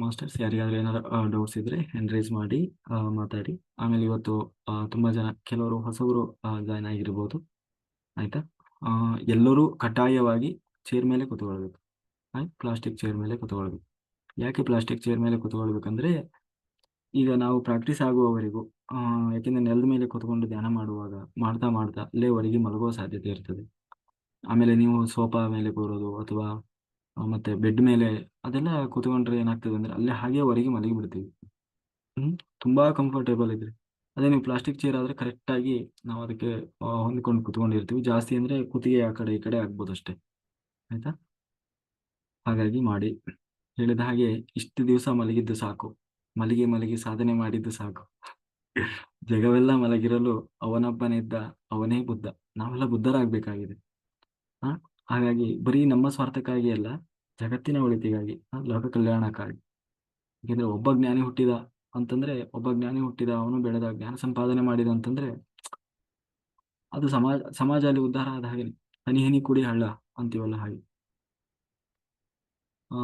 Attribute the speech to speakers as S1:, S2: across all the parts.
S1: Masters ಯಾರಿಗಾದ್ರೂ ಏನಾದ್ರು doubts ಇದ್ರೆ ಹ್ಯಾಂಡ್ ಮಾಡಿ ಮಾತಾಡಿ. ಆಮೇಲೆ ಇವತ್ತು ತುಂಬಾ ಜನ, ಕೆಲವರು ಹೊಸಬರು ಜಾಯ್ನ್ ಆಗಿರ್ಬೋದು. ಆಯ್ತಾ? ಎಲ್ಲರೂ ಕಡ್ಡಾಯವಾಗಿ ಚೇರ್ ಮೇಲೆ ಕೂತ್ಕೊಳ್ಬೇಕು. ಆಯ್ತು ಪ್ಲಾಸ್ಟಿಕ್ ಚೇರ್ ಮೇಲೆ ಕೂತ್ಕೊಳ್ಬೇಕು. ಯಾಕೆ ಪ್ಲಾಸ್ಟಿಕ್ ಚೇರ್ ಮೇಲೆ ಕೂತ್ಕೊಳ್ಬೇಕಂದ್ರೆ, ಈಗ ನಾವು ಪ್ರಾಕ್ಟೀಸ್ ಆಗುವವರೆಗೂ ಯಾಕೆಂದ್ರೆ ನೆಲದ ಮೇಲೆ ಕೂತ್ಕೊಂಡು ಧ್ಯಾನ ಮಾಡುವಾಗ, ಮಾಡ್ತಾ ಮಾಡ್ತಾ, ಅಲ್ಲೇ ಹೊರಗೆ ಮಲಗುವ ಸಾಧ್ಯತೆ ಇರ್ತದೆ. ಆಮೇಲೆ ನೀವು ಸೋಫಾ ಮೇಲೆ ಕೂರೋದು ಅಥವಾ ಮತ್ತೆ ಬೆಡ್ ಮೇಲೆ ಅದೆಲ್ಲ ಕೂತ್ಕೊಂಡ್ರೆ ಏನಾಗ್ತದೆ ಅಂದ್ರೆ ಅಲ್ಲೇ ಹಾಗೆ ಹೊರಗೆ ಮಲಗಿ ಬಿಡ್ತೀವಿ. ಹ್ಮ್, ತುಂಬಾ ಕಂಫರ್ಟೇಬಲ್ ಇದ್ರೆ. ಅದೇ ನೀವು ಪ್ಲಾಸ್ಟಿಕ್ ಚೇರ್ ಆದ್ರೆ ಕರೆಕ್ಟ್ ಆಗಿ ನಾವು ಅದಕ್ಕೆ ಹೊಂದ್ಕೊಂಡು ಕುತ್ಕೊಂಡಿರ್ತೀವಿ. ಜಾಸ್ತಿ ಅಂದ್ರೆ ಕುತ್ತಿಗೆ ಆ ಕಡೆ ಈ ಕಡೆ ಆಗ್ಬೋದು ಅಷ್ಟೇ. ಆಯ್ತಾ? ಹಾಗಾಗಿ ಮಾಡಿ. ಹೇಳಿದ ಹಾಗೆ ಇಷ್ಟು ದಿವಸ ಮಲಗಿದ್ದು ಸಾಕು. ಮಲಗಿ ಮಲಗಿ ಸಾಧನೆ ಮಾಡಿದ್ದು ಸಾಕು. ಜಗವೆಲ್ಲ ಮಲಗಿರಲು ಅವನೊಬ್ಬನಿದ್ದ, ಅವನೇ ಬುದ್ಧ. ನಾವೆಲ್ಲ ಬುದ್ಧರಾಗ್ಬೇಕಾಗಿದೆ. ಹಾಗಾಗಿ ಬರೀ ನಮ್ಮ ಸ್ವಾರ್ಥಕ್ಕಾಗಿ ಅಲ್ಲ, ಜಗತ್ತಿನ ಒಳಿತಿಗಾಗಿ ಲೋಕ ಕಲ್ಯಾಣಕ್ಕಾಗಿ. ಯಾಕೆಂದ್ರೆ ಒಬ್ಬ ಜ್ಞಾನಿ ಹುಟ್ಟಿದ ಅಂತಂದ್ರೆ, ಒಬ್ಬ ಜ್ಞಾನಿ ಹುಟ್ಟಿದ ಅವನು ಬೆಳೆದ ಜ್ಞಾನ ಸಂಪಾದನೆ ಮಾಡಿದ ಅಂತಂದ್ರೆ, ಅದು ಸಮಾಜ ಸಮಾಜ ಅಲ್ಲಿ ಉದ್ಧಾರ ಆದ ಹಾಗೆ ಹನಿ ಹನಿ ಕುಡಿ ಹಳ್ಳ ಅಂತೀವಲ್ಲ ಹಾಗೆ. ಆ,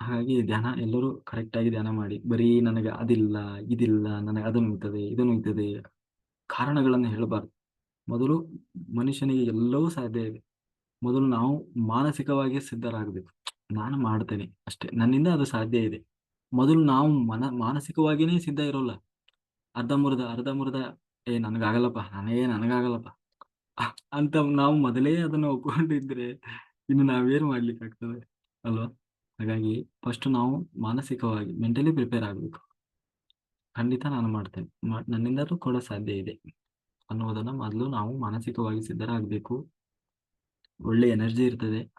S1: ಹಾಗಾಗಿ ಧ್ಯಾನ ಎಲ್ಲರೂ ಕರೆಕ್ಟ್ ಆಗಿ ಧ್ಯಾನ ಮಾಡಿ. ಬರೀ ನನಗೆ ಅದಿಲ್ಲ, ಇದಿಲ್ಲ, ನನಗೆ ಅದು ನುಗ್ತದೆ ಇದು ನುಗ್ತದೆ ಕಾರಣಗಳನ್ನು ಹೇಳಬಾರ್ದು. ಮೊದಲು ಮನುಷ್ಯನಿಗೆ ಎಲ್ಲವೂ ಸಾಧ್ಯ ಇದೆ. ಮೊದಲು ನಾವು ಮಾನಸಿಕವಾಗಿ ಸಿದ್ಧರಾಗಬೇಕು. ನಾನು ಮಾಡ್ತೇನೆ ಅಷ್ಟೇ. ನನ್ನಿಂದ ಅದು ಸಾಧ್ಯ ಇದೆ. ಮೊದಲು ನಾವು ಮನ, ಮಾನಸಿಕವಾಗಿನೇ ಸಿದ್ಧ ಇರೋಲ್ಲ. ಅರ್ಧ ಮುರಿದ ಅರ್ಧ ಮುರಿದ, ಏ, ನನಗಾಗಲ್ಲಪ್ಪ, ನಾನೇ, ನನಗಾಗಲ್ಲಪ್ಪ ಅಂತ ನಾವು ಮೊದಲೇ ಅದನ್ನು ಒಪ್ಕೊಂಡಿದ್ರೆ ಇನ್ನು ನಾವೇನು ಮಾಡ್ಲಿಕ್ಕೆ ಆಗ್ತದೆ? ಅಲ್ವಾ? ಹಾಗಾಗಿ ಫಸ್ಟ್ ನಾವು ಮಾನಸಿಕವಾಗಿ ಮೆಂಟಲಿ ಪ್ರಿಪೇರ್ ಆಗಬೇಕು. ಖಂಡಿತ ನಾನು ಮಾಡ್ತೇನೆ. ನನ್ನಿಂದಲೂ ಕೂಡ ಸಾಧ್ಯ ಇದೆ. ಅನ್ನೋದನ್ನ ಮೊದಲು ನಾವು ಮಾನಸಿಕವಾಗಿ ಸಿದ್ಧರಾಗಬೇಕು. ಒಳ್ಳೆ ಎನರ್ಜಿ ಇರ್ತದೆ.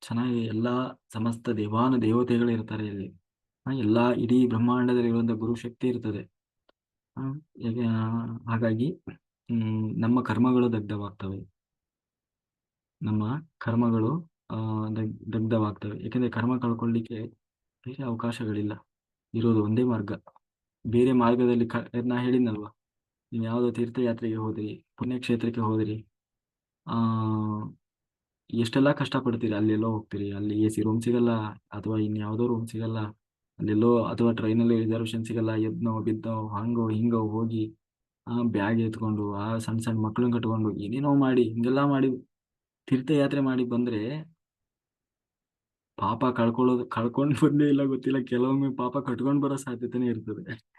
S1: ಚೆನ್ನಾಗಿ ಎಲ್ಲಾ ಸಮಸ್ತ ದೇವಾನು ದೇವತೆಗಳು ಇರ್ತಾರೆ ಇಲ್ಲಿ. ಎಲ್ಲ ಇಡೀ ಬ್ರಹ್ಮಾಂಡದಲ್ಲಿರುವಂತ ಗುರು ಶಕ್ತಿ ಇರ್ತದೆ. ಹಾಗಾಗಿ ನಮ್ಮ ಕರ್ಮಗಳು ದಗ್ಧವಾಗ್ತವೆ. ನಮ್ಮ ಕರ್ಮಗಳು ದಗ್- ದಗ್ಧವಾಗ್ತವೆ. ಯಾಕಂದ್ರೆ ಕರ್ಮ ಕಳ್ಕೊಳ್ಳಿಕ್ಕೆ ಬೇರೆ ಅವಕಾಶಗಳಿಲ್ಲ. ಇರೋದು ಒಂದೇ ಮಾರ್ಗ. ಬೇರೆ ಮಾರ್ಗದಲ್ಲಿ ಕ, ನಾ ಹೇಳಿದ್ನಲ್ವಾ? ನೀವು ಯಾವುದೋ ತೀರ್ಥಯಾತ್ರೆಗೆ ಹೋದ್ರಿ, ಪುಣ್ಯಕ್ಷೇತ್ರಕ್ಕೆ ಹೋದ್ರಿ, ಆ, ಎಷ್ಟೆಲ್ಲ ಕಷ್ಟಪಡ್ತೀರಿ? ಅಲ್ಲೆಲ್ಲೋ ಹೋಗ್ತೀರಿ? ಅಲ್ಲಿ ಎ ರೂಮ್ ಸಿಗಲ್ಲ, ಅಥವಾ ಇನ್ಯಾವುದೋ ರೂಮ್ ಸಿಗಲ್ಲ, ಅಲ್ಲೆಲ್ಲೋ ಅಥವಾ ಟ್ರೈನಲ್ಲಿ ರಿಸರ್ವೇಶನ್ ಸಿಗಲ್ಲ, ಎದ್ನೋ, ಬಿದ್ದೋ, ಹಂಗೋ, ಹಿಂಗೋ ಹೋಗಿ, ಆ, ಬ್ಯಾಗ್ ಎತ್ಕೊಂಡು, ಆ ಸಣ್ಣ ಸಣ್ಣ ಮಕ್ಕಳನ್ನ ಕಟ್ಕೊಂಡು, ಏನೇನೋ ಮಾಡಿ, ಹಿಂಗೆಲ್ಲ ಮಾಡಿ, ತೀರ್ಥಯಾತ್ರೆ ಮಾಡಿ ಬಂದ್ರೆ ಪಾಪ ಕಳ್ಕೊಳ್ಳೋದು, ಕಳ್ಕೊಂಡ್ ಬಂದೇ ಇಲ್ಲ ಗೊತ್ತಿಲ್ಲ. ಕೆಲವೊಮ್ಮೆ ಪಾಪ ಕಟ್ಕೊಂಡ್ ಬರೋ ಸಾಧ್ಯತೆನೇ ಇರ್ತದೆ.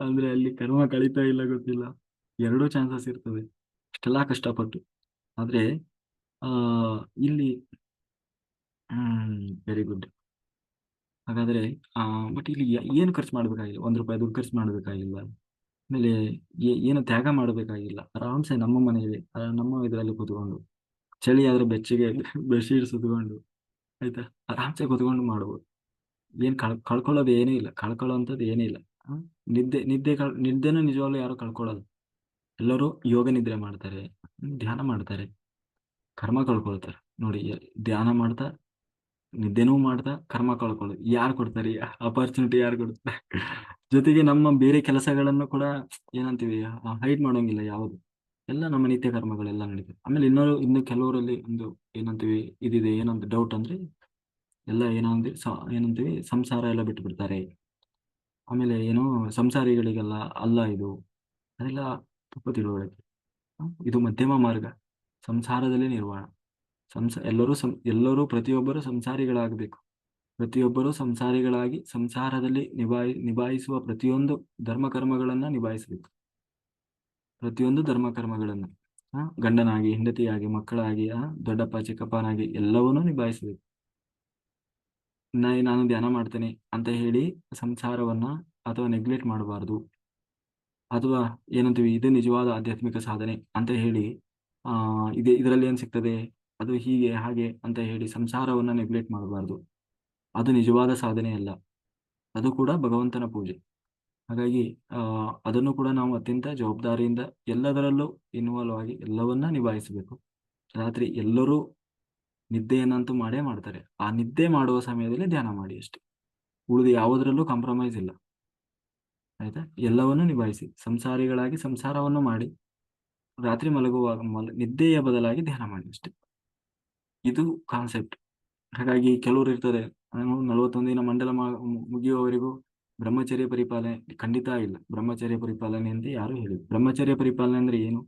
S1: ಅಂದ್ರೆ ಅಲ್ಲಿ ಕರ್ಮ ಕಳೀತಾ ಇಲ್ಲ ಗೊತ್ತಿಲ್ಲ. ಎರಡೂ ಚಾನ್ಸಸ್ ಇರ್ತದೆ ಅಷ್ಟೆಲ್ಲ ಕಷ್ಟಪಟ್ಟು. ಆದ್ರೆ, ಆ, ಇಲ್ಲಿ, ಹ್ಮ್ ವೆರಿ ಗುಡ್ ಹಾಗಾದ್ರೆ, ಆ ಬಟ್ ಇಲ್ಲಿ ಏನು ಖರ್ಚು ಮಾಡ್ಬೇಕಾಗಿಲ್ಲ? ಒಂದ್ ರೂಪಾಯಿ ದುಡ್ಡು ಖರ್ಚು ಮಾಡ್ಬೇಕಾಗಿಲ್ಲ. ಆಮೇಲೆ ಏನು ತ್ಯಾಗ ಮಾಡ್ಬೇಕಾಗಿಲ್ಲ? ಆರಾಮ್ಸೆ ನಮ್ಮ ಮನೆಯಲ್ಲಿ ನಮ್ಮ ಇದರಲ್ಲಿ ಕೂತ್ಕೊಂಡು. ಚಳಿ ಆದ್ರೆ ಬೆಚ್ಚಗೆ ಬೆಡ್ಶೀಟ್ ಸುತ್ಕೊಂಡು ಆಯ್ತಾ? ಆರಾಮ್ಸೆ ಕೂತ್ಕೊಂಡು ಮಾಡ್ಬೋದು. ಏನ್ ಕಳ್, ಕಳ್ಕೊಳ್ಳೋದು ಏನೇ ಇಲ್ಲ. ಕಳ್ಕೊಳ್ಳೋಂಥದ್ದು ಏನೇ ಇಲ್ಲ. ನಿದ್ದೆ ನಿದ್ದೆ ಕಳ್ ನಿದ್ದೆನೂ ನಿಜವಾಗ್ಲೂ ಯಾರು ಕಳ್ಕೊಳ್ಳೋದು ಎಲ್ಲರೂ ಯೋಗ ನಿದ್ರೆ ಮಾಡ್ತಾರೆ, ಧ್ಯಾನ ಮಾಡ್ತಾರೆ, ಕರ್ಮ ಕಳ್ಕೊಳ್ತಾರೆ. ನೋಡಿ ಧ್ಯಾನ ಮಾಡ್ತಾ, ನಿದ್ದೆನೂ ಮಾಡ್ತಾ, ಕರ್ಮ ಕಳ್ಕೊಳ್ಳೋದು. ಯಾರು ಕೊಡ್ತಾರೆ? ಅಪರ್ಚುನಿಟಿ ಯಾರು ಕೊಡ್ತಾರೆ? ಜೊತೆಗೆ ನಮ್ಮ ಬೇರೆ ಕೆಲಸಗಳನ್ನು ಕೂಡ ಏನಂತೀವಿ ಹೈಡ್ ಮಾಡೋಂಗಿಲ್ಲ ಯಾವುದು. ಎಲ್ಲ ನಮ್ಮ ನಿತ್ಯ ಕರ್ಮಗಳೆಲ್ಲ ನಡೀತದೆ. ಆಮೇಲೆ ಇನ್ನೂ ಇನ್ನು ಕೆಲವರಲ್ಲಿ ಒಂದು ಏನಂತೀವಿ, ಇದಿದೆ, ಏನಂತ ಡೌಟ್ ಅಂದ್ರೆ, ಎಲ್ಲ ಏನಂದ್ರೆ ಏನಂತೀವಿ, ಸಂಸಾರ ಎಲ್ಲ ಬಿಟ್ಟು ಬಿಡ್ತಾರೆ ಆಮೇಲೆ ಏನು ಸಂಸಾರಿಗಳಿಗೆಲ್ಲ ಅಲ್ಲ ಇದು ಅದೆಲ್ಲ ತಪ್ಪು ತಿಳುವಳಿಕೆ ಇದು ಮಧ್ಯಮ ಮಾರ್ಗ ಸಂಸಾರದಲ್ಲಿ ನಿರ್ವಾಣ. ಸಂಸ ಎಲ್ಲರೂ ಸಂ ಎಲ್ಲರೂ ಪ್ರತಿಯೊಬ್ಬರು ಸಂಸಾರಿಗಳಾಗಬೇಕು. ಪ್ರತಿಯೊಬ್ಬರು ಸಂಸಾರಿಗಳಾಗಿ ಸಂಸಾರದಲ್ಲಿ ನಿಭಾಯಿ ನಿಭಾಯಿಸುವ ಪ್ರತಿಯೊಂದು ಧರ್ಮ ಕರ್ಮಗಳನ್ನ ನಿಭಾಯಿಸಬೇಕು. ಪ್ರತಿಯೊಂದು ಧರ್ಮ ಕರ್ಮಗಳನ್ನು ಆ, ಗಂಡನಾಗಿ ಹೆಂಡತಿಯಾಗಿ ಮಕ್ಕಳಾಗಿ ದೊಡ್ಡಪ್ಪ ಚಿಕ್ಕಪ್ಪನಾಗಿ ಎಲ್ಲವನ್ನೂ ನಿಭಾಯಿಸಬೇಕು. ನಾನು ಧ್ಯಾನ ಮಾಡ್ತೇನೆ ಅಂತ ಹೇಳಿ ಸಂಸಾರವನ್ನ ಅಥವಾ ನೆಗ್ಲೆಕ್ಟ್ ಮಾಡಬಾರ್ದು. ಅಥವಾ ಏನಂತೀವಿ, ಇದು ನಿಜವಾದ ಆಧ್ಯಾತ್ಮಿಕ ಸಾಧನೆ ಅಂತ ಹೇಳಿ, ಆ, ಇದೆ, ಇದರಲ್ಲಿ ಏನ್ ಸಿಗ್ತದೆ? ಅದು ಹೀಗೆ, ಹಾಗೆ ಅಂತ ಹೇಳಿ ಸಂಸಾರವನ್ನ ನೆಗ್ಲೆಕ್ಟ್ ಮಾಡಬಾರ್ದು. ಅದು ನಿಜವಾದ ಸಾಧನೆ ಅಲ್ಲ. ಅದು ಕೂಡ ಭಗವಂತನ ಪೂಜೆ. ಹಾಗಾಗಿ ಅದನ್ನು ಕೂಡ ನಾವು ಅತ್ಯಂತ ಜವಾಬ್ದಾರಿಯಿಂದ ಎಲ್ಲದರಲ್ಲೂ ಇನ್ವಾಲ್ವ್ ಆಗಿ ಎಲ್ಲವನ್ನ ನಿಭಾಯಿಸಬೇಕು. ರಾತ್ರಿ ಎಲ್ಲರೂ ನಿದ್ದೆಯನ್ನಂತೂ ಮಾಡೇ ಮಾಡ್ತಾರೆ. ಆ ನಿದ್ದೆ ಮಾಡುವ ಸಮಯದಲ್ಲಿ ಧ್ಯಾನ ಮಾಡಿ ಅಷ್ಟೇ. ಉಳಿದು ಯಾವುದರಲ್ಲೂ ಕಾಂಪ್ರಮೈಸ್ ಇಲ್ಲ. ಆಯ್ತಾ? ಎಲ್ಲವನ್ನೂ ನಿಭಾಯಿಸಿ. ಸಂಸಾರಿಗಳಾಗಿ ಸಂಸಾರವನ್ನು ಮಾಡಿ. ರಾತ್ರಿ ಮಲಗುವಾಗ ಮಲ, ನಿದ್ದೆಯ ಬದಲಾಗಿ ಧ್ಯಾನ ಮಾಡಿ ಅಷ್ಟೇ. ಇದು ಕಾನ್ಸೆಪ್ಟ್ ಹಾಗಾಗಿ ಕೆಲವರು ಇರ್ತದೆ ನಾನು ನಲವತ್ತೊಂದು ದಿನ ಮಂಡಲ ಮುಗಿಯುವವರೆಗೂ ಬ್ರಹ್ಮಚರ್ಯ ಪರಿಪಾಲನೆ ಖಂಡಿತ ಇಲ್ಲ. ಬ್ರಹ್ಮಚರ್ಯ ಪರಿಪಾಲನೆ ಅಂತ ಯಾರು ಹೇಳಿದ್ರು ಬ್ರಹ್ಮಚರ್ಯ ಪರಿಪಾಲನೆ ಅಂದ್ರೆ ಏನು?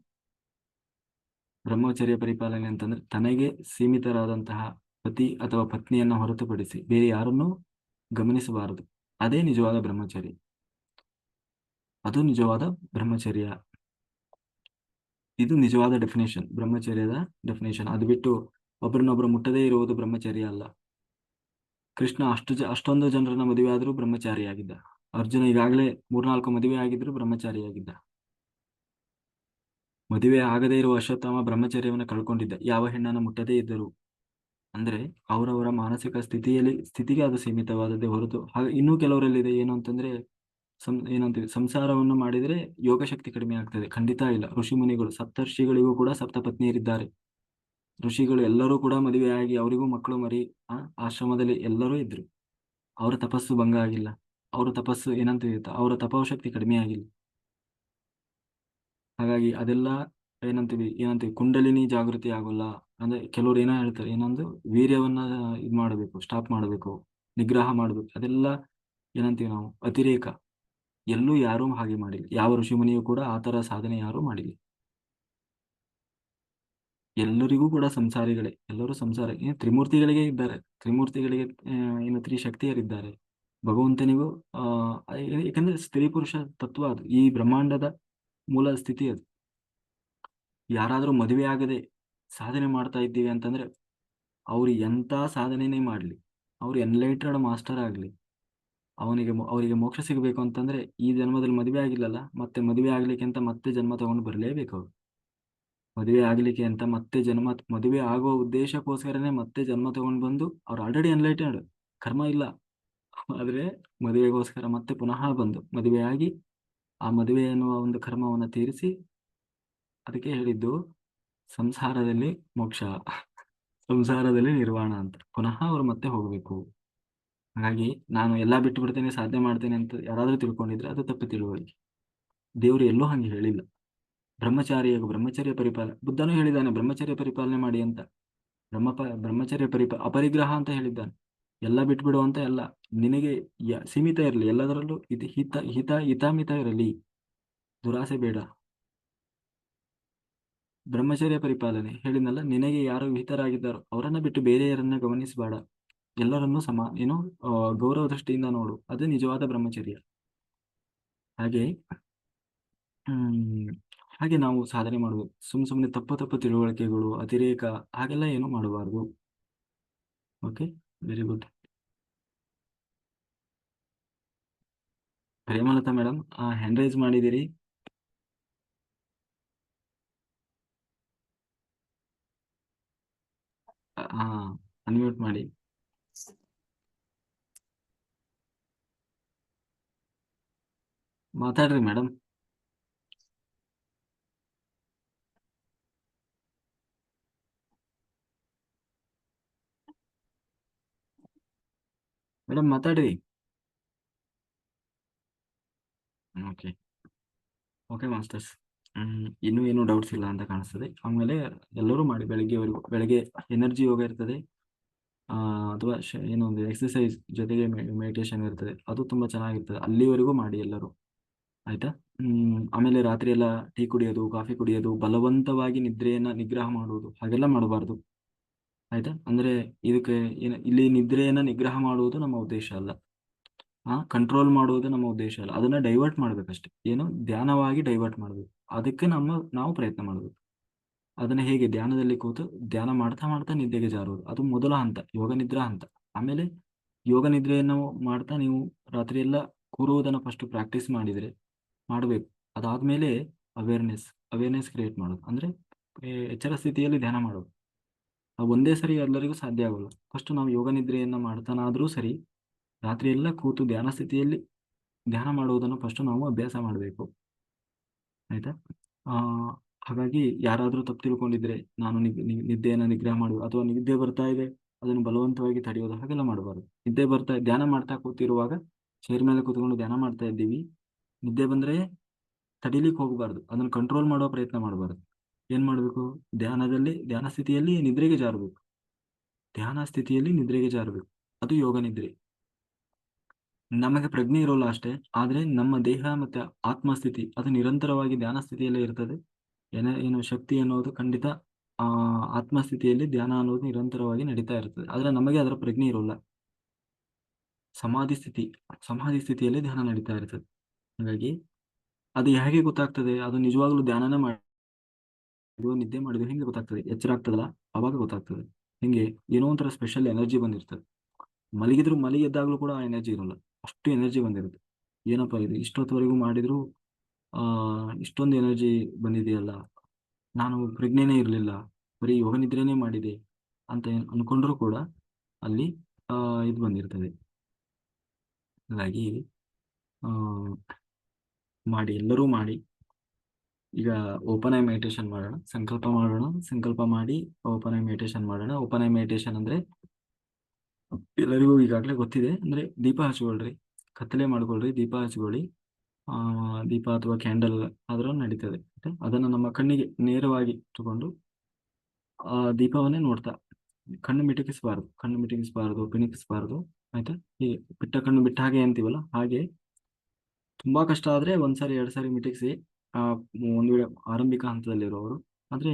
S1: ಬ್ರಹ್ಮಚರ್ಯ ಪರಿಪಾಲನೆ ಅಂತಂದ್ರೆ ತನಗೆ ಸೀಮಿತರಾದಂತಹ ಪತಿ ಅಥವಾ ಪತ್ನಿಯನ್ನ ಹೊರತುಪಡಿಸಿ ಬೇರೆ ಯಾರನ್ನೂ ಗಮನಿಸಬಾರದು. ಅದೇ ನಿಜವಾದ ಬ್ರಹ್ಮಚರ್ಯ. ಅದು ನಿಜವಾದ ಬ್ರಹ್ಮಚರ್ಯ. ಇದು ನಿಜವಾದ ಡೆಫಿನೇಷನ್ ಬ್ರಹ್ಮಚರ್ಯದ ಡೆಫಿನೇಷನ್ ಅದು ಬಿಟ್ಟು ಒಬ್ರನ್ನೊಬ್ರು ಮುಟ್ಟದೇ ಇರುವುದು ಬ್ರಹ್ಮಚರ್ಯ ಅಲ್ಲ. ಕೃಷ್ಣ ಅಷ್ಟು ಜ, ಅಷ್ಟೊಂದು ಜನರನ್ನ ಮದುವೆ ಆದರೂ ಬ್ರಹ್ಮಚಾರಿಯಾಗಿದ್ದ. ಅರ್ಜುನ ಈಗಾಗಲೇ ಮೂರ್ನಾಲ್ಕು ಮದುವೆ ಆಗಿದ್ರು ಬ್ರಹ್ಮಚಾರಿಯಾಗಿದ್ದ. ಮದುವೆ ಆಗದೇ ಇರುವ ಅಶ್ವತ್ಥಾಮ ಬ್ರಹ್ಮಚರ್ಯವನ್ನು ಕಳ್ಕೊಂಡಿದ್ದ. ಯಾವ ಹೆಣ್ಣನ್ನು ಮುಟ್ಟದೇ ಇದ್ದರು? ಅಂದ್ರೆ ಅವರವರ ಮಾನಸಿಕ ಸ್ಥಿತಿಯಲ್ಲಿ, ಸ್ಥಿತಿಗೆ ಅದು ಸೀಮಿತವಾದದ್ದೇ ಹೊರತು. ಹಾಗೆ ಇನ್ನೂ ಕೆಲವರಲ್ಲಿದೆ ಏನು ಅಂತಂದ್ರೆ, ಸಂ ಏನಂತೀವಿ ಸಂಸಾರವನ್ನು ಮಾಡಿದ್ರೆ ಯೋಗ ಶಕ್ತಿ ಕಡಿಮೆ ಆಗ್ತದೆ. ಖಂಡಿತ ಇಲ್ಲ. ಋಷಿ ಮುನಿಗಳು ಸಪ್ತರ್ಷಿಗಳಿಗೂ ಕೂಡ ಸಪ್ತಪತ್ನಿಯರಿದ್ದಾರೆ. ಋಷಿಗಳು ಎಲ್ಲರೂ ಕೂಡ ಮದುವೆ ಆಗಿ ಅವರಿಗೂ ಮಕ್ಕಳು ಮರಿ, ಆ, ಆಶ್ರಮದಲ್ಲಿ ಎಲ್ಲರೂ ಇದ್ರು. ಅವರ ತಪಸ್ಸು ಭಂಗ ಆಗಿಲ್ಲ. ಅವರ ತಪಸ್ಸು ಏನಂತ ಅವರ ತಪೋಶಕ್ತಿ ಕಡಿಮೆ ಆಗಿಲ್ಲ. ಹಾಗಾಗಿ ಅದೆಲ್ಲ ಏನಂತೀವಿ ಏನಂತೀವಿ, ಕುಂಡಲಿನಿ ಜಾಗೃತಿ ಆಗೋಲ್ಲ. ಅಂದ್ರೆ ಕೆಲವ್ರು ಏನೋ ಹೇಳ್ತಾರೆ ಏನಂದ್ರೆ ವೀರ್ಯವನ್ನ ಇದ್ ಮಾಡಬೇಕು ಸ್ಟಾಪ್ ಮಾಡಬೇಕು, ನಿಗ್ರಹ ಮಾಡಬೇಕು. ಅದೆಲ್ಲ ಏನಂತೀವಿ ನಾವು, ಅತಿರೇಕ. ಎಲ್ಲೂ ಯಾರೂ ಹಾಗೆ ಮಾಡಿಲ್ಲ. ಯಾವ ಋಷಿಮುನಿಯೂ ಕೂಡ ಆ ತರ ಸಾಧನೆ ಯಾರೂ ಮಾಡಿಲ್ಲ. ಎಲ್ಲರಿಗೂ ಕೂಡ ಸಂಸಾರಿಗಳೇ. ಎಲ್ಲರೂ ಸಂಸಾರ ತ್ರಿಮೂರ್ತಿಗಳಿಗೆ ಇದ್ದಾರೆ. ತ್ರಿಮೂರ್ತಿಗಳಿಗೆ ಏನು ಏನು ತ್ರಿಶಕ್ತಿಯರಿದ್ದಾರೆ ಭಗವಂತನಿಗೂ, ಆ ಯಾಕಂದ್ರೆ ಸ್ತ್ರೀ ಪುರುಷ ತತ್ವ ಅದು. ಈ ಬ್ರಹ್ಮಾಂಡದ ಮೂಲ ಸ್ಥಿತಿ ಅದು. ಯಾರಾದರೂ ಮದುವೆ ಆಗದೆ ಸಾಧನೆ ಮಾಡ್ತಾ ಇದ್ದೀವಿ ಅಂತಂದ್ರೆ ಅವ್ರು ಎಂತ ಸಾಧನೆನೇ ಮಾಡ್ಲಿ. ಅವ್ರು ಎನ್ಲೈಟೆಡ್ ಮಾಸ್ಟರ್ ಆಗಲಿ. ಅವನಿಗೆ ಅವರಿಗೆ ಮೋಕ್ಷ ಸಿಗಬೇಕು ಅಂತಂದ್ರೆ ಈ ಜನ್ಮದಲ್ಲಿ ಮದುವೆ ಆಗಿಲ್ಲಲ್ಲ, ಮತ್ತೆ ಮದುವೆ ಆಗ್ಲಿಕ್ಕೆ ಅಂತ ಮತ್ತೆ ಜನ್ಮ ತಗೊಂಡು ಬರಲೇಬೇಕು ಅವರು. ಮದುವೆ ಆಗ್ಲಿಕ್ಕೆ ಅಂತ ಮತ್ತೆ ಜನ್ಮ, ಮದುವೆ ಆಗುವ ಉದ್ದೇಶಕ್ಕೋಸ್ಕರನೇ ಮತ್ತೆ ಜನ್ಮ ತಗೊಂಡು ಬಂದು ಅವ್ರು ಆಲ್ರೆಡಿ ಎನ್ಲೈಟೆಡ್ ಕರ್ಮ ಇಲ್ಲ. ಆದ್ರೆ ಮದುವೆಗೋಸ್ಕರ ಮತ್ತೆ ಪುನಃ ಬಂದು ಮದುವೆಯಾಗಿ ಆಗಿ ಆ ಮದುವೆ ಎನ್ನುವ ಒಂದು ಕರ್ಮವನ್ನು ತೀರಿಸಿ ಅದಕ್ಕೆ ಹೇಳಿದ್ದು ಸಂಸಾರದಲ್ಲಿ ಮೋಕ್ಷ, ಸಂಸಾರದಲ್ಲಿ ನಿರ್ವಾಣ ಅಂತ. ಪುನಃ ಅವ್ರು ಮತ್ತೆ ಹೋಗಬೇಕು. ಹಾಗಾಗಿ ನಾನು ಎಲ್ಲಾ ಬಿಟ್ಟು ಬಿಡ್ತೇನೆ ಸಾಧನೆ ಮಾಡ್ತೇನೆ ಅಂತ ಯಾರಾದ್ರೂ ತಿಳ್ಕೊಂಡಿದ್ರೆ ಅದು ತಪ್ಪು ತಿಳುವಳಿಕೆ. ದೇವರು ಎಲ್ಲೂ ಹಂಗೆ ಹೇಳಿಲ್ಲ. ಬ್ರಹ್ಮಚಾರಿಯಾಗ ಬ್ರಹ್ಮಚರ್ಯ ಪರಿಪಾಲ, ಬುದ್ಧನು ಹೇಳಿದ್ದಾನೆ, ಬ್ರಹ್ಮಚರ್ಯ ಪರಿಪಾಲನೆ ಮಾಡಿ ಅಂತ. ಬ್ರಹ್ಮ ಬ್ರಹ್ಮಚರ್ಯ ಪರಿಪ, ಅಪರಿಗ್ರಹ ಅಂತ ಹೇಳಿದ್ದಾನೆ. ಎಲ್ಲ ಬಿಟ್ಬಿಡು ಅಂತ ಎಲ್ಲ. ನಿನಗೆ ಸೀಮಿತ ಇರಲಿ, ಎಲ್ಲದರಲ್ಲೂ ಇದು ಹಿತ ಹಿತ, ಹಿತಾಮಿತ ಇರಲಿ. ದುರಾಸೆ ಬೇಡ. ಬ್ರಹ್ಮಚರ್ಯ ಪರಿಪಾಲನೆ. ಹೇಳಿದ್ನಲ್ಲ, ನಿನಗೆ ಯಾರು ಹಿತರಾಗಿದ್ದಾರೋ ಅವರನ್ನ ಬಿಟ್ಟು ಬೇರೆಯರನ್ನ ಗಮನಿಸಬೇಡ. ಎಲ್ಲರನ್ನೂ ಸಮ, ಏನು ಗೌರವ ದೃಷ್ಟಿಯಿಂದ ನೋಡು. ಅದು ನಿಜವಾದ ಬ್ರಹ್ಮಚರ್ಯ. ಹಾಗೆ ಹಾಗೆ ನಾವು ಸಾಧನೆ ಮಾಡಬೇಕು ಸುಮ್ ಸುಮ್ಮನೆ ತಪ್ಪು ತಪ್ಪು ತಿಳುವಳಿಕೆಗಳು, ಅತಿರೇಕ ಹಾಗೆಲ್ಲ ಏನು ಮಾಡಬಾರ್ದು. Okay? Very good Premalatha madam hand raise ಮಾಡಿದ್ದೀರಿ. ಹಾ ಅನ್ಮ್ಯೂಟ್ ಮಾಡಿ. ಮಾತಾಡ್ರಿ ಮೇಡಮ್ ಮೇಡಮ್ ಮಾತಾಡ್ರಿ ಓಕೆ ಓಕೆ ಮಾಸ್ಟರ್ಸ್ ಇನ್ನೂ ಏನು ಡೌಟ್ಸ್ ಇಲ್ಲ ಅಂತ ಕಾಣಿಸ್ತದೆ. ಆಮೇಲೆ ಎಲ್ಲರೂ ಮಾಡಿ ಬೆಳಿಗ್ಗೆವರೆಗೂ ಬೆಳಗ್ಗೆ ಎನರ್ಜಿ ಯೋಗ ಇರ್ತದೆ. ಅಥವಾ ಏನೋ ಒಂದು ಎಕ್ಸಸೈಸ್ ಜೊತೆಗೆ ಮೆಡಿಟೇಷನ್ ಇರ್ತದೆ. ಅದು ತುಂಬಾ ಚೆನ್ನಾಗಿರ್ತದೆ. ಅಲ್ಲಿವರೆಗೂ ಮಾಡಿ ಎಲ್ಲರೂ. ಆಯ್ತಾ? ಆಮೇಲೆ ರಾತ್ರಿ ಎಲ್ಲ ಟೀ ಕುಡಿಯೋದು, ಕಾಫಿ ಕುಡಿಯೋದು, ಬಲವಂತವಾಗಿ ನಿದ್ರೆಯನ್ನು, ನಿಗ್ರಹ ಮಾಡುವುದು. ಹಾಗೆಲ್ಲ ಮಾಡಬಾರ್ದು. ಆಯ್ತಾ? ಅಂದ್ರೆ ಇದಕ್ಕೆ ಏನ, ಇಲ್ಲಿ ನಿದ್ರೆಯನ್ನ ನಿಗ್ರಹ ಮಾಡುವುದು ನಮ್ಮ ಉದ್ದೇಶ ಅಲ್ಲ. ಆ ಕಂಟ್ರೋಲ್ ಮಾಡುವುದು ನಮ್ಮ ಉದ್ದೇಶ ಅಲ್ಲ. ಅದನ್ನ ಡೈವರ್ಟ್ ಮಾಡ್ಬೇಕಷ್ಟೇ. ಏನು? ಧ್ಯಾನವಾಗಿ ಡೈವರ್ಟ್ ಮಾಡ್ಬೇಕು. ಅದಕ್ಕೆ ನಮ್ಮ, ನಾವು ಪ್ರಯತ್ನ ಮಾಡ್ಬೇಕು. ಅದನ್ನ ಹೇಗೆ? ಧ್ಯಾನದಲ್ಲಿ ಕೂತು ಧ್ಯಾನ ಮಾಡ್ತಾ ಮಾಡ್ತಾ ನಿದ್ದೆಗೆ ಜಾರುವುದು. ಅದು ಮೊದಲ ಹಂತ, ಯೋಗ ನಿದ್ರಾ ಹಂತ. ಆಮೇಲೆ ಯೋಗ ನಿದ್ರೆಯನ್ನು ಮಾಡ್ತಾ ನೀವು ರಾತ್ರಿ ಎಲ್ಲ ಕೂರುವುದನ್ನು ಫಸ್ಟ್ ಪ್ರಾಕ್ಟೀಸ್ ಮಾಡಿದರೆ ಮಾಡಬೇಕು. ಅದಾದ್ಮೇಲೆ ಅವೇರ್ನೆಸ್ ಅವೇರ್ನೆಸ್ ಕ್ರಿಯೇಟ್ ಮಾಡೋದು ಅಂದ್ರೆ ಎಚ್ಚರ ಸ್ಥಿತಿಯಲ್ಲಿ ಧ್ಯಾನ ಮಾಡೋದು ಒಂದೇ ಸರಿ ಎಲ್ಲರಿಗೂ ಸಾಧ್ಯ ಆಗೋಲ್ಲ. ಫಸ್ಟ್ ನಾವು ಯೋಗ ನಿದ್ರೆಯನ್ನು ಮಾಡ್ತಾನಾದ್ರೂ ಸರಿ, ರಾತ್ರಿ ಎಲ್ಲ ಕೂತು ಧ್ಯಾನ ಸ್ಥಿತಿಯಲ್ಲಿ ಧ್ಯಾನ ಮಾಡುವುದನ್ನು ಫಸ್ಟ್ ನಾವು ಅಭ್ಯಾಸ ಮಾಡಬೇಕು. ಆಯ್ತಾ? ಹಾಗಾಗಿ ಯಾರಾದರೂ ತಪ್ಪು ತಿಳ್ಕೊಂಡಿದ್ರೆ ನಾನು ನಿದ್ದೆಯನ್ನು ನಿಗ್ರಹ ಮಾಡುವ ಅಥವಾ ನಿದ್ದೆ ಬರ್ತಾ ಇದೆ, ಅದನ್ನು ಬಲವಂತವಾಗಿ ತಡೆಯೋದು ಹಾಗೆಲ್ಲ ಮಾಡಬಾರ್ದು. ನಿದ್ದೆ ಬರ್ತಾ, ಧ್ಯಾನ ಮಾಡ್ತಾ ಕೂತಿರುವಾಗ ಚೇರ್ ಮೇಲೆ ಕೂತ್ಕೊಂಡು ಧ್ಯಾನ ಮಾಡ್ತಾ ಇದ್ದೀವಿ. ನಿದ್ದೆ ಬಂದ್ರೆ ತಡಿಲಿಕ್ಕೆ ಹೋಗಬಾರ್ದು. ಅದನ್ನು ಕಂಟ್ರೋಲ್ ಮಾಡೋ ಪ್ರಯತ್ನ ಮಾಡಬಾರ್ದು. ಏನ್ ಮಾಡ್ಬೇಕು? ಧ್ಯಾನದಲ್ಲಿ, ಧ್ಯಾನ ಸ್ಥಿತಿಯಲ್ಲಿ ನಿದ್ರೆಗೆ ಜಾರಬೇಕು. ಧ್ಯಾನ ಸ್ಥಿತಿಯಲ್ಲಿ ನಿದ್ರೆಗೆ ಜಾರಬೇಕು. ಅದು ಯೋಗ ನಿದ್ರೆ. ನಮಗೆ ಪ್ರಜ್ಞೆ ಇರೋಲ್ಲ ಅಷ್ಟೇ, ಆದ್ರೆ ನಮ್ಮ ದೇಹ ಮತ್ತೆ ಆತ್ಮಸ್ಥಿತಿ, ಅದು ನಿರಂತರವಾಗಿ ಧ್ಯಾನ ಸ್ಥಿತಿಯಲ್ಲೇ ಇರ್ತದೆ. ಏನ, ಏನು ಶಕ್ತಿ ಅನ್ನೋದು ಖಂಡಿತ, ಆ, ಆತ್ಮಸ್ಥಿತಿಯಲ್ಲಿ ಧ್ಯಾನ ಅನ್ನೋದು ನಿರಂತರವಾಗಿ ನಡೀತಾ ಇರ್ತದೆ. ಆದ್ರೆ ನಮಗೆ ಅದರ ಪ್ರಜ್ಞೆ ಇರೋಲ್ಲ. ಸಮಾಧಿ ಸ್ಥಿತಿ, ಸಮಾಧಿ ಸ್ಥಿತಿಯಲ್ಲಿ ಧ್ಯಾನ ನಡೀತಾ ಇರ್ತದೆ. ಹಾಗಾಗಿ, ಅದು ಹೇಗೆ ಗೊತ್ತಾಗ್ತದೆ? ಅದು ನಿಜವಾಗ್ಲೂ ಧ್ಯಾನನೇ ಮಾಡಿದ್ವು ನಿದ್ದೆ ಮಾಡಿದ್ರೆ ಹೆಂಗೆ ಗೊತ್ತಾಗ್ತದೆ? ಎಚ್ಚರ ಆಗ್ತದಲ್ಲ? ಅವಾಗ ಗೊತ್ತಾಗ್ತದೆ. ಹಿಂಗೆ? ಏನೋ ಒಂಥರ ಸ್ಪೆಷಲ್ ಎನರ್ಜಿ ಬಂದಿರ್ತದೆ. ಮಲಗಿದ್ರು ಮಲಗಿ ಎದ್ದಾಗ್ಲೂ ಕೂಡ ಎನರ್ಜಿ ಇರೋಲ್ಲ. ಅಷ್ಟು ಎನರ್ಜಿ ಬಂದಿರುತ್ತೆ. ಏನಪ್ಪ ಇದು? ಇಷ್ಟೊತ್ತವರೆಗೂ ಮಾಡಿದ್ರು, ಆ, ಇಷ್ಟೊಂದು ಎನರ್ಜಿ ಬಂದಿದೆಯಲ್ಲ. ನಾನು ಪ್ರಜ್ಞೆನೇ ಇರಲಿಲ್ಲ. ಬರೀ ಯೋಗ ನಿದ್ರೆನೇ ಮಾಡಿದೆ ಅಂತ ಅನ್ಕೊಂಡ್ರು ಕೂಡ ಅಲ್ಲಿ, ಆ, ಇದು ಬಂದಿರ್ತದೆ. ಹಾಗಾಗಿ, ಆ, ಮಾಡಿ, ಎಲ್ಲರೂ ಮಾಡಿ. ಈಗ ಓಪನ್ ಐ ಮೆಡಿಟೇಷನ್ ಮಾಡೋಣ. ಸಂಕಲ್ಪ ಮಾಡೋಣ. ಸಂಕಲ್ಪ ಮಾಡಿ ಓಪನ್ ಐ ಮೆಡಿಟೇಷನ್ ಮಾಡೋಣ. ಓಪನ್ ಐ ಮೆಡಿಟೇಷನ್ ಅಂದ್ರೆ ಎಲ್ಲರಿಗೂ ಈಗಾಗಲೇ ಗೊತ್ತಿದೆ. ಅಂದ್ರೆ ದೀಪ ಹಚ್ಕೊಳ್ರಿ. ಕತ್ತಲೆ ಮಾಡ್ಕೊಳ್ರಿ. ದೀಪ ಹಚ್ಕೊಳ್ಳಿ ಆ, ದೀಪ ಅಥವಾ ಕ್ಯಾಂಡಲ್ ಆದ್ರೂ ನಡೀತದೆ. ಅದನ್ನ ನಮ್ಮ ಕಣ್ಣಿಗೆ ನೇರವಾಗಿ ಇಟ್ಟುಕೊಂಡು ಆ ದೀಪವನ್ನೇ ನೋಡ್ತಾ. ಕಣ್ಣು ಮಿಟುಕಿಸಬಾರ್ದು. ಕಣ್ಣು ಮಿಟುಕಿಸಬಾರದು. ಪಿಣಿಕಿಸಬಾರ್ದು. ಆಯ್ತಾ? ಹೀಗೆ ಬಿಟ್ಟ ಕಣ್ಣು ಬಿಟ್ಟ ಹಾಗೆ ಅಂತೀವಲ್ಲ? ಹಾಗೆ ತುಂಬಾ ಕಷ್ಟ ಆದ್ರೆ ಒಂದ್ಸಾರಿ ಎರಡ್ ಸಾರಿ ಮಿಟುಕಿಸಿ ಒಂದು ವೇಳೆ ಆರಂಭಿಕ ಹಂತದಲ್ಲಿರುವವರು, ಆದ್ರೆ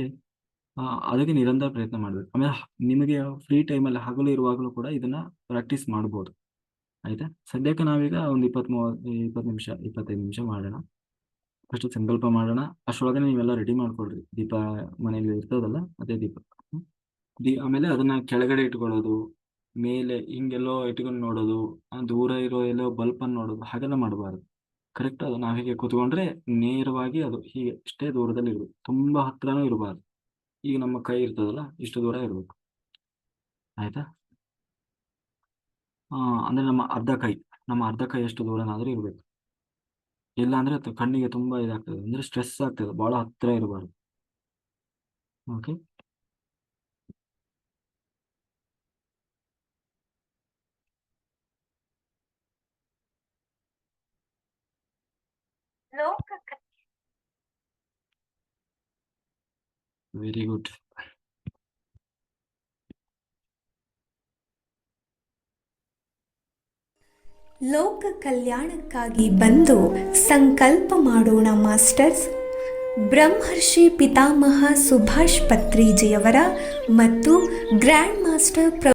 S1: ಅದಕ್ಕೆ ನಿರಂತರ ಪ್ರಯತ್ನ ಮಾಡಬೇಕು. ಆಮೇಲೆ ನಿಮಗೆ ಫ್ರೀ ಟೈಮಲ್ಲಿ ಹಗಲು ಇರುವಾಗಲೂ ಕೂಡ ಇದನ್ನ ಪ್ರಾಕ್ಟೀಸ್ ಮಾಡ್ಬೋದು. ಆಯ್ತಾ? ಸದ್ಯಕ್ಕೆ ನಾವೀಗ ಒಂದು ಇಪ್ಪತ್ತ್ ಮೂವತ್ತು ಇಪ್ಪತ್ತು ನಿಮಿಷ, ಇಪ್ಪತ್ತೈದು ನಿಮಿಷ ಮಾಡೋಣ. ಫಸ್ಟ್ ಸಂಕಲ್ಪ ಮಾಡೋಣ. ಅಷ್ಟರೊಳಗೆ ನೀವೆಲ್ಲ ರೆಡಿ ಮಾಡ್ಕೊಳ್ರಿ. ದೀಪ ಮನೆಯಲ್ಲಿ ಇರ್ತದಲ್ಲ, ಅದೇ ದೀಪ. ದಿ, ಆಮೇಲೆ ಅದನ್ನ ಕೆಳಗಡೆ ಇಟ್ಕೊಳ್ಳೋದು, ಮೇಲೆ ಹಿಂಗೆಲ್ಲೋ ಇಟ್ಕೊಂಡು ನೋಡೋದು ದೂರ ಇರೋ ಎಲ್ಲೋ ಬಲ್ಪ್ ಅನ್ನು ನೋಡೋದು, ಹಾಗೆಲ್ಲ ಮಾಡಬಾರ್ದು. ಕರೆಕ್ಟ್ ಅದು. ನಾವು ಹೀಗೆ ಕೂತ್ಕೊಂಡ್ರೆ ನೇರವಾಗಿ ಅದು ಹೀಗೆ ಇಷ್ಟೇ ದೂರದಲ್ಲಿ ಇರಬೇಕು. ತುಂಬಾ ಹತ್ರನೂ ಇರಬಾರ್ದು. ಈಗ ನಮ್ಮ ಕೈ ಇರ್ತದಲ್ಲ, ಇಷ್ಟು ದೂರ ಇರಬೇಕು. ಆಯ್ತಾ? ಅಂದ್ರೆ ನಮ್ಮ ಅರ್ಧ ಕೈ, ನಮ್ಮ ಅರ್ಧ ಕೈ ಎಷ್ಟು ದೂರನಾದ್ರೂ ಇರಬೇಕು. ಇಲ್ಲ ಅಂದ್ರೆ ಅದು ಕಣ್ಣಿಗೆ ತುಂಬಾ ಇದಾಗ್ತದೆ. ಅಂದ್ರೆ ಸ್ಟ್ರೆಸ್ ಆಗ್ತದೆ. ಬಹಳ ಹತ್ರ ಇರಬಾರ್ದು. Okay very good.
S2: ಲೋಕ ಕಲ್ಯಾಣಕ್ಕಾಗಿ ಬಂದು ಸಂಕಲ್ಪ ಮಾಡೋಣ, ಮಾಸ್ಟರ್ಸ್. ಬ್ರಹ್ಮರ್ಷಿ ಪಿತಾಮಹ ಸುಭಾಷ್ ಪತ್ರಿಜಿಯವರ ಮತ್ತು ಗ್ರ್ಯಾಂಡ್ ಮಾಸ್ಟರ್ ಪ್ರ